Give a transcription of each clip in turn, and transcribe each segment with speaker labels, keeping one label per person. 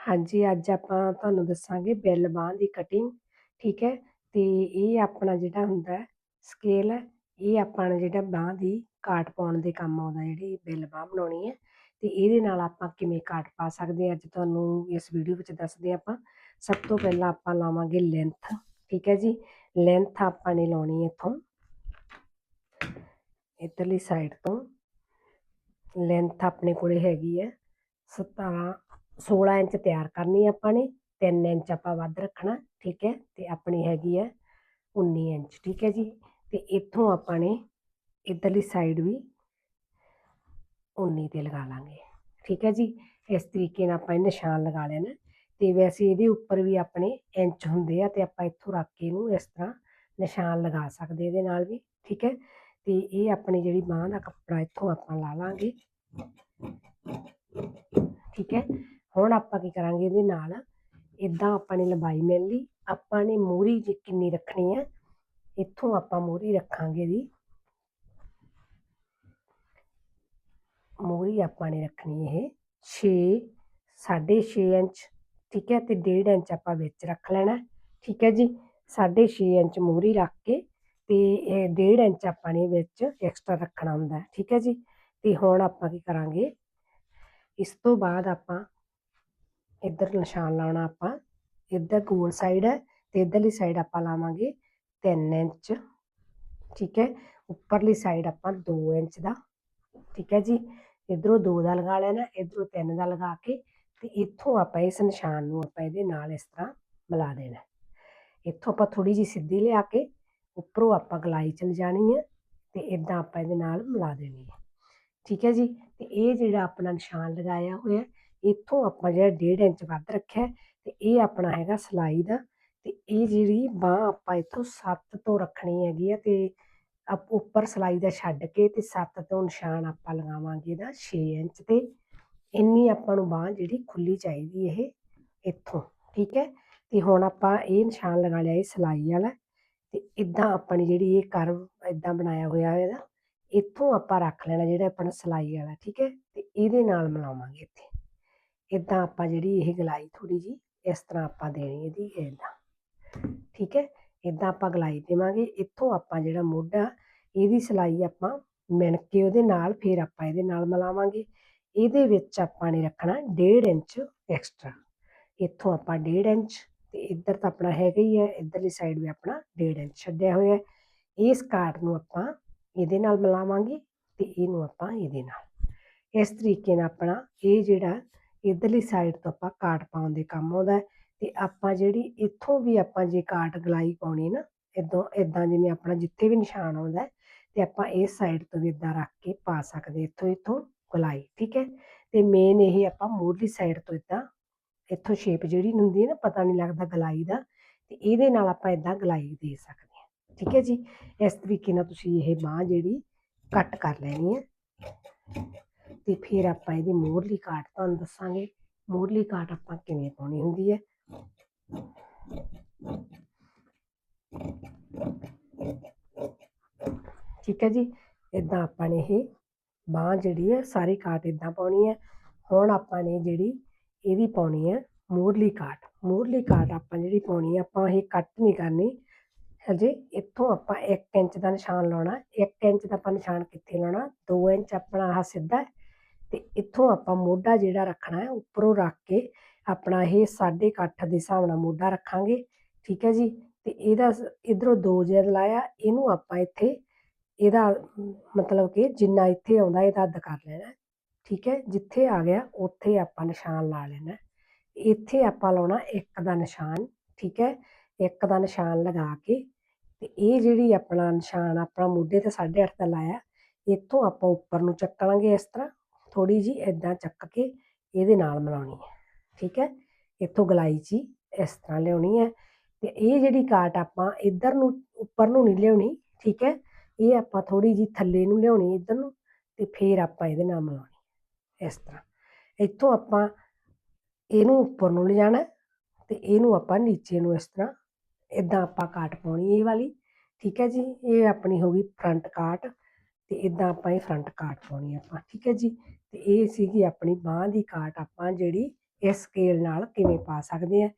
Speaker 1: ਹਾਂਜੀ, ਅੱਜ ਆਪਾਂ ਤੁਹਾਨੂੰ ਦੱਸਾਂਗੇ ਬਿੱਲ ਬਾਂਹ ਦੀ ਕਟਿੰਗ ਠੀਕ ਹੈ? ਤੇ ਇਹ ਆਪਣਾ ਜਿਹੜਾ ਹੁੰਦਾ ਸਕੇਲ ਹੈ, ਇਹ ਆਪਾਂ ਜਿਹੜਾ ਬਾਂਹ ਦੀ ਕਾਟ ਪਾਉਣ ਦੇ ਕੰਮ ਆਉਂਦਾ, ਜਿਹੜੀ ਬਿੱਲ ਬਾਂਹ ਬਣਾਉਣੀ ਹੈ, ਤੇ ਇਹਦੇ ਨਾਲ ਆਪਾਂ ਕਿਵੇਂ ਕਾਟ ਪਾ ਸਕਦੇ ਹਾਂ? ਅੱਜ ਤੁਹਾਨੂੰ ਇਸ ਵੀਡੀਓ ਵਿੱਚ ਦੱਸਦੇ ਆਪਾਂ। ਸਭ ਤੋਂ ਪਹਿਲਾਂ ਆਪਾਂ ਲਾਵਾਂਗੇ ਲੈਂਥ ਠੀਕ ਹੈ ਜੀ? ਲੈਂਥ ਆਪਾਂ ਨੇ ਲਾਉਣੀ ਇੱਥੋਂ, ਇਧਰਲੀ ਸਾਈਡ ਤੋਂ। ਲੈਂਥ ਆਪਣੇ ਕੋਲੇ ਹੈਗੀ ਹੈ 17 16 ਇੰਚ ਤਿਆਰ ਕਰਨੀ ਆਪਾਂ ਨੇ 3 ਇੰਚ ਆਪਾਂ ਵੱਧ ਰੱਖਣਾ, ਠੀਕ ਹੈ, ਤੇ ਆਪਣੀ ਹੈਗੀ ਹੈ 19 ਇੰਚ, ਠੀਕ ਹੈ ਜੀ। ਤੇ ਇੱਥੋਂ ਆਪਾਂ ਨੇ ਇਧਰਲੀ ਸਾਈਡ ਵੀ 19 ਤੇ ਲਗਾ ਲਾਂਗੇ, ਠੀਕ ਹੈ ਜੀ। ਇਸ ਤਰੀਕੇ ਨਾਲ ਆਪਾਂ ਇਹ ਨਿਸ਼ਾਨ ਲਗਾ ਲੈਣਾ ਤੇ ਵੈਸੇ ਇਹਦੇ ਉੱਪਰ ਵੀ ਆਪਣੇ ਇੰਚ ਹੁੰਦੇ ਆ ਤੇ ਆਪਾਂ ਇੱਥੋਂ ਰੱਖ ਕੇ ਇਹਨੂੰ ਇਸ ਤਰ੍ਹਾਂ ਨਿਸ਼ਾਨ ਲਗਾ ਸਕਦੇ ਇਹਦੇ ਨਾਲ ਵੀ, ਠੀਕ ਹੈ। ਤੇ ਇਹ ਆਪਣੀ ਜਿਹੜੀ ਬਾਹ ਦਾ ਕੱਪੜਾ ਇੱਥੋਂ ਆਪਾਂ ਲਾ ਲਾਂਗੇ, ਠੀਕ ਹੈ। ਹੁਣ ਆਪਾਂ ਕੀ ਕਰਾਂਗੇ ਇਹਦੇ ਨਾਲ? ਇਦਾਂ ਆਪਾਂ ਨੇ ਲੰਬਾਈ ਮਿਲ ਲਈ, ਆਪਾਂ ਨੇ ਮੂਰੀ ਜੇ ਕਿੰਨੀ ਰੱਖਣੀ ਹੈ ਇੱਥੋਂ ਆਪਾਂ ਮੂਰੀ ਰੱਖਾਂਗੇ ਦੀ ਮੂਰੀ ਆਪਾਂ ਨੇ ਰੱਖਣੀ ਇਹ 6 6.5 ਇੰਚ, ਠੀਕ ਹੈ, ਤੇ 1.5 ਇੰਚ ਆਪਾਂ ਵਿੱਚ ਰੱਖ ਲੈਣਾ, ਠੀਕ ਹੈ ਜੀ? 6.5 ਇੰਚ ਮੂਰੀ ਰੱਖ ਕੇ ਤੇ ਇਹ 1.5 ਇੰਚ ਆਪਾਂ ਨੇ ਵਿੱਚ ਐਕਸਟਰਾ ਰੱਖਣਾ ਹੁੰਦਾ, ਠੀਕ ਹੈ ਜੀ? ਤੇ ਹੁਣ ਆਪਾਂ ਕੀ ਕਰਾਂਗੇ? ਇਸ ਤੋਂ ਬਾਅਦ ਆਪਾਂ ਇੱਧਰ ਨਿਸ਼ਾਨ ਲਾਉਣਾ ਆਪਾਂ, ਇੱਧਰ ਗੋਲ ਸਾਈਡ ਹੈ ਤੇ ਇੱਧਰਲੀ ਸਾਈਡ ਆਪਾਂ ਲਾਵਾਂਗੇ 3 ਇੰਚ, ਠੀਕ ਹੈ? ਉੱਪਰਲੀ ਸਾਈਡ ਆਪਾਂ 2 ਇੰਚ ਦਾ, ਠੀਕ ਹੈ ਜੀ? ਇਧਰੋਂ 2 ਦਾ ਲਗਾ ਲੈਣਾ, ਇਧਰੋਂ 3 ਦਾ ਲਗਾ ਕੇ ਤੇ ਇੱਥੋਂ ਆਪਾਂ ਇਸ ਨਿਸ਼ਾਨ ਨੂੰ ਆਪਾਂ ਇਹਦੇ ਨਾਲ ਇਸ ਤਰ੍ਹਾਂ ਮਿਲਾ ਦੇਣਾ ਇੱਥੋਂ ਆਪਾਂ ਥੋੜੀ ਜੀ ਸਿੱਧੀ ਲਿਆ ਕੇ ਉੱਪਰੋਂ ਆਪਾਂ ਗਲਾਈ ਚਲ ਜਾਣੀ ਹੈ ਤੇ ਇਦਾਂ ਆਪਾਂ ਇਹਦੇ ਨਾਲ ਮਿਲਾ ਦੇਣੀ ਹੈ। ਠੀਕ ਹੈ ਜੀ? ਤੇ ਇਹ ਜਿਹੜਾ ਆਪਣਾ ਨਿਸ਼ਾਨ ਲਗਾਇਆ ਹੋਇਆ ਇੱਥੋਂ ਆਪਾਂ ਜਿਹੜਾ 1.5 ਇੰਚ ਵੱਧ ਰੱਖਿਆ ਤੇ ਇਹ ਆਪਣਾ ਹੈਗਾ ਸਲਾਈ ਦਾ, ਤੇ ਇਹ ਜਿਹੜੀ ਬਾਹ ਆਪਾਂ ਇੱਥੋਂ 7 ਤੋਂ ਰੱਖਣੀ ਹੈਗੀ ਆ, ਤੇ ਉੱਪਰ ਸਲਾਈ ਦਾ ਛੱਡ ਕੇ ਤੇ 7 ਤੋਂ ਨਿਸ਼ਾਨ ਆਪਾਂ ਲਗਾਵਾਂਗੇ ਇਹਦਾ 6 ਇੰਚ ਤੇ। ਇੰਨੀ ਆਪਾਂ ਨੂੰ ਬਾਹ ਜਿਹੜੀ ਖੁੱਲੀ ਚਾਹੀਦੀ ਇਹ, ਇੱਥੋਂ, ਠੀਕ ਹੈ? ਤੇ ਹੁਣ ਆਪਾਂ ਇਹ ਨਿਸ਼ਾਨ ਲਗਾ ਲਿਆ ਇਹ ਸਲਾਈ ਵਾਲਾ, ਤੇ ਇਦਾਂ ਆਪਣੀ ਜਿਹੜੀ ਇਹ ਕਰਵ ਇਦਾਂ ਬਣਾਇਆ ਹੋਇਆ ਇਹਦਾ, ਇੱਥੋਂ ਆਪਾਂ ਰੱਖ ਲੈਣਾ ਜਿਹੜਾ ਆਪਣਾ ਸਲਾਈ ਵਾਲਾ, ਠੀਕ ਹੈ? ਤੇ ਇਹਦੇ ਨਾਲ ਮਿਲਾਵਾਂਗੇ ਇੱਥੇ। ਇਦਾਂ ਆਪਾਂ ਜਿਹੜੀ ਇਹ ਗਲਾਈ ਥੋੜੀ ਜੀ ਇਸ ਤਰ੍ਹਾਂ ਆਪਾਂ ਦੇਣੀ ਇਹਦੀ ਇਦਾਂ ਠੀਕ ਹੈ? ਇਦਾਂ ਆਪਾਂ ਗਲਾਈ ਦੇਵਾਂਗੇ। ਇੱਥੋਂ ਆਪਾਂ ਜਿਹੜਾ ਮੋਢਾ ਇਹਦੀ ਸਲਾਈ ਆਪਾਂ ਮਿਣ ਕੇ ਉਹਦੇ ਨਾਲ ਫਿਰ ਆਪਾਂ ਇਹਦੇ ਨਾਲ ਮਿਲਾਵਾਂਗੇ। ਇਹਦੇ ਵਿੱਚ ਆਪਾਂ ਨੇ ਰੱਖਣਾ 1.5 ਇੰਚ ਐਕਸਟਰਾ ਇੱਥੋਂ ਆਪਾਂ 1.5 ਇੰਚ ਤੇ ਇੱਧਰ ਤਾਂ ਆਪਣਾ ਹੈਗਾ ਹੀ ਹੈ, ਇੱਧਰਲੀ ਸਾਈਡ ਵੀ ਆਪਣਾ 1.5 ਇੰਚ ਛੱਡਿਆ ਹੋਇਆ ਹੈ। ਇਸ ਕਾਟ ਨੂੰ ਆਪਾਂ ਇਹਦੇ ਨਾਲ ਮਿਲਾਵਾਂਗੇ ਤੇ ਇਹਨੂੰ ਆਪਾਂ ਇਹਦੇ ਨਾਲ। ਇਸ ਤਰੀਕੇ ਨਾਲ ਆਪਣਾ ਇਹ ਜਿਹੜਾ ਇਧਰਲੀ ਸਾਈਡ ਤੋਂ ਆਪਾਂ ਕਾਟ ਪਾਉਣ ਦੇ ਕੰਮ ਆਉਂਦਾ ਤੇ ਆਪਾਂ ਜਿਹੜੀ ਇੱਥੋਂ ਵੀ ਆਪਾਂ ਜੇ ਕਾਟ ਗਲਾਈ ਪਾਉਣੀ ਨਾ, ਇਦੋਂ, ਇਦਾਂ ਜਿਵੇਂ ਆਪਣਾ ਜਿੱਥੇ ਵੀ ਨਿਸ਼ਾਨ ਆਉਂਦਾ ਤੇ ਆਪਾਂ ਇਸ ਸਾਈਡ ਤੋਂ ਵੀ ਇਦਾਂ ਰੱਖ ਕੇ ਪਾ ਸਕਦੇ ਇੱਥੋਂ ਇੱਥੋਂ ਗਲਾਈ, ਠੀਕ ਹੈ? ਤੇ ਮੇਨ ਇਹ ਆਪਾਂ ਮੂਰਲੀ ਸਾਈਡ ਤੋਂ ਇਦਾਂ, ਇੱਥੋਂ ਸ਼ੇਪ ਜਿਹੜੀ ਹੁੰਦੀ ਹੈ ਨਾ, ਪਤਾ ਨਹੀਂ ਲੱਗਦਾ ਗਲਾਈ ਦਾ, ਤੇ ਇਹਦੇ ਨਾਲ ਆਪਾਂ ਇਦਾਂ ਗਲਾਈ ਦੇ ਸਕਦੇ ਹਾਂ, ਠੀਕ ਹੈ ਜੀ? ਇਸ ਤਰੀਕੇ ਨਾਲ ਤੁਸੀਂ ਇਹ ਬਾਹ ਜਿਹੜੀ ਕੱਟ ਕਰ ਲੈਣੀ ਹੈ। ਤੇ ਫਿਰ ਆਪਾਂ ਇਹਦੀ ਮੋਹਰਲੀ ਕਾਟ ਤੁਹਾਨੂੰ ਦੱਸਾਂਗੇ। ਮੋਰਲੀ ਕਾਟ ਆਪਾਂ ਕਿਵੇਂ ਪਾਉਣੀ ਹੁੰਦੀ ਹੈ? ਠੀਕ ਹੈ ਜੀ ਇਦਾਂ ਆਪਾਂ ਨੇ ਇਹ ਬਾਹ ਜਿਹੜੀ ਹੈ, ਸਾਰੀ ਕਾਟ ਇਦਾਂ ਪਾਉਣੀ ਹੈ। ਹੁਣ ਆਪਾਂ ਨੇ ਜਿਹੜੀ ਇਹਦੀ ਪਾਉਣੀ ਹੈ, ਮੋਰਲੀ ਕਾਟ ਮੋਰਲੀ ਕਾਟ ਆਪਾਂ ਜਿਹੜੀ ਪਾਉਣੀ ਹੈ, ਆਪਾਂ ਇਹ ਕੱਟ ਨਹੀਂ ਕਰਨੀ। ਹਜੇ ਇੱਥੋਂ ਆਪਾਂ 1 ਇੰਚ ਦਾ ਨਿਸ਼ਾਨ ਲਾਉਣਾ। 1 ਇੰਚ ਦਾ ਆਪਾਂ ਨਿਸ਼ਾਨ ਕਿੱਥੇ ਲਾਉਣਾ? 2 ਇੰਚ ਆਪਣਾ ਆਹ ਸਿੱਧਾ ਤੇ ਇੱਥੋਂ ਆਪਾਂ ਮੋਢਾ ਜਿਹੜਾ ਰੱਖਣਾ ਹੈ, ਉੱਪਰੋਂ ਰੱਖ ਕੇ ਆਪਣਾ ਇਹ 8.5 ਦੇ ਹਿਸਾਬ ਨਾਲ ਮੋਢਾ ਰੱਖਾਂਗੇ, ਠੀਕ ਹੈ ਜੀ? ਤੇ ਇਹਦਾ ਇਧਰੋਂ 2 ਜੇਰ ਲਾਇਆ, ਇਹਨੂੰ ਆਪਾਂ ਇੱਥੇ ਇਹਦਾ, ਮਤਲਬ ਕਿ ਜਿੰਨਾ ਇੱਥੇ ਆਉਂਦਾ ਇਹਦਾ ਅੱਧ ਕਰ ਲੈਣਾ ਠੀਕ ਹੈ? ਜਿੱਥੇ ਆ ਗਿਆ, ਉੱਥੇ ਆਪਾਂ ਨਿਸ਼ਾਨ ਲਾ ਲੈਣਾ ਇੱਥੇ ਆਪਾਂ ਲਾਉਣਾ ਇੱਕ ਦਾ ਨਿਸ਼ਾਨ, ਠੀਕ ਹੈ? ਇੱਕ ਦਾ ਨਿਸ਼ਾਨ ਲਗਾ ਕੇ ਤੇ ਇਹ ਜਿਹੜੀ ਆਪਣਾ ਨਿਸ਼ਾਨ, ਆਪਣਾ ਮੋਢੇ ਤੇ 8.5 ਦਾ ਲਾਇਆ, ਇੱਥੋਂ ਆਪਾਂ ਉੱਪਰ ਨੂੰ ਚੱਕਾਂਗੇ ਇਸ ਤਰ੍ਹਾਂ। ਥੋੜੀ ਜੀ ਇਦਾਂ ਚੱਕ ਕੇ ਇਹਦੇ ਨਾਲ ਮਿਲਾਉਣੀ ਹੈ, ਠੀਕ ਹੈ? ਇੱਥੋਂ ਗਲਾਈ ਜੀ ਇਸ ਤਰ੍ਹਾਂ ਲਿਆਉਣੀ ਹੈ ਤੇ ਇਹ ਜਿਹੜੀ ਕਾਟ ਆਪਾਂ ਇੱਧਰ ਨੂੰ ਉੱਪਰ ਨੂੰ ਨਹੀਂ ਲਿਆਉਣੀ, ਠੀਕ ਹੈ? ਇਹ ਆਪਾਂ ਥੋੜੀ ਜੀ ਥੱਲੇ ਨੂੰ ਲਿਆਉਣੀ ਇੱਧਰ ਨੂੰ ਤੇ ਫਿਰ ਆਪਾਂ ਇਹਦੇ ਨਾਲ ਮਿਲਾਉਣੀ ਇਸ ਤਰ੍ਹਾਂ। ਇੱਥੋਂ ਆਪਾਂ ਇਹਨੂੰ ਉੱਪਰ ਨੂੰ ਲਿਜਾਣਾ ਤੇ ਇਹਨੂੰ ਆਪਾਂ ਨੀਚੇ ਨੂੰ ਇਸ ਤਰ੍ਹਾਂ, ਇਦਾਂ ਆਪਾਂ ਕਾਟ ਪਾਉਣੀ ਇਹ ਵਾਲੀ, ਠੀਕ ਹੈ ਜੀ? ਇਹ ਆਪਣੀ ਹੋ ਗਈ ਫਰੰਟ ਕਾਟ ਤੇ ਇਦਾਂ ਆਪਾਂ ਇਹ ਫਰੰਟ ਕਾਟ ਪਾਉਣੀ ਆਪਾਂ, ਠੀਕ ਹੈ ਜੀ? ਤੇ ਇਹ ਸੀਗੀ ਆਪਣੀ ਬਾਹ ਦੀ ਕਾਟ ਆਪਾਂ ਜਿਹੜੀ ਇਸ ਸਕੇਲ ਨਾਲ ਕਿਵੇਂ ਪਾ ਸਕਦੇ ਆ।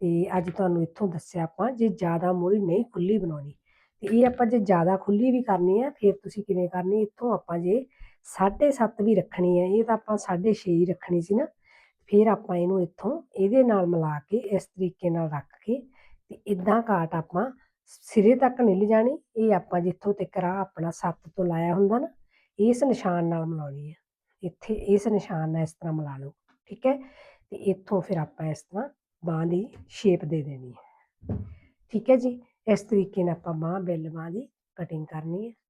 Speaker 1: ਤੇ ਅੱਜ ਤੁਹਾਨੂੰ ਇੱਥੋਂ ਦੱਸਿਆ ਆਪਾਂ ਜੇ ਜ਼ਿਆਦਾ ਮੂਹਰੀ ਨਹੀਂ ਖੁੱਲੀ ਬਣਾਉਣੀ, ਤੇ ਇਹ ਆਪਾਂ ਜੇ ਜ਼ਿਆਦਾ ਖੁੱਲੀ ਵੀ ਕਰਨੀ ਆ, ਫਿਰ ਤੁਸੀਂ ਕਿਵੇਂ ਕਰਨੀ? ਇੱਥੋਂ ਆਪਾਂ ਜੇ 7.5 ਵੀ ਰੱਖਣੀ ਹੈ ਇਹ ਤਾਂ ਆਪਾਂ 6.5 ਹੀ ਰੱਖਣੀ ਸੀ ਨਾ, ਫਿਰ ਆਪਾਂ ਇਹਨੂੰ ਇੱਥੋਂ ਇਹਦੇ ਨਾਲ ਮਿਲਾ ਕੇ ਇਸ ਤਰੀਕੇ ਨਾਲ ਰੱਖ ਕੇ ਤੇ ਇਦਾਂ ਕਾਟ ਆਪਾਂ ਸਿਰੇ ਤੱਕ ਨਹੀਂ ਲਿਜਾਣੀ ਇਹ ਆਪਾਂ ਜਿੱਥੋਂ ਤੱਕ ਰਾਹ ਆਪਣਾ ਸੱਤ ਤੋਂ ਲਾਇਆ ਹੁੰਦਾ ਨਾ, ਇਸ ਨਿਸ਼ਾਨ ਨਾਲ ਮਿਲਾਉਣੀ ਹੈ। ਇੱਥੇ ਇਸ ਨਿਸ਼ਾਨ ਨਾਲ ਇਸ ਤਰ੍ਹਾਂ ਮਿਲਾ ਲਓ, ਠੀਕ ਹੈ? ਤੇ ਇੱਥੋਂ ਫਿਰ ਆਪਾਂ ਇਸ ਤਰ੍ਹਾਂ ਬਾਂਹ ਦੀ ਸ਼ੇਪ ਦੇ ਦੇਣੀ ਹੈ। ਠੀਕ ਹੈ ਜੀ? ਇਸ ਤਰੀਕੇ ਨਾਲ ਆਪਾਂ ਬਾਂਹ, ਬਿੱਲ ਬਾਂਹ ਦੀ ਕਟਿੰਗ ਕਰਨੀ ਹੈ।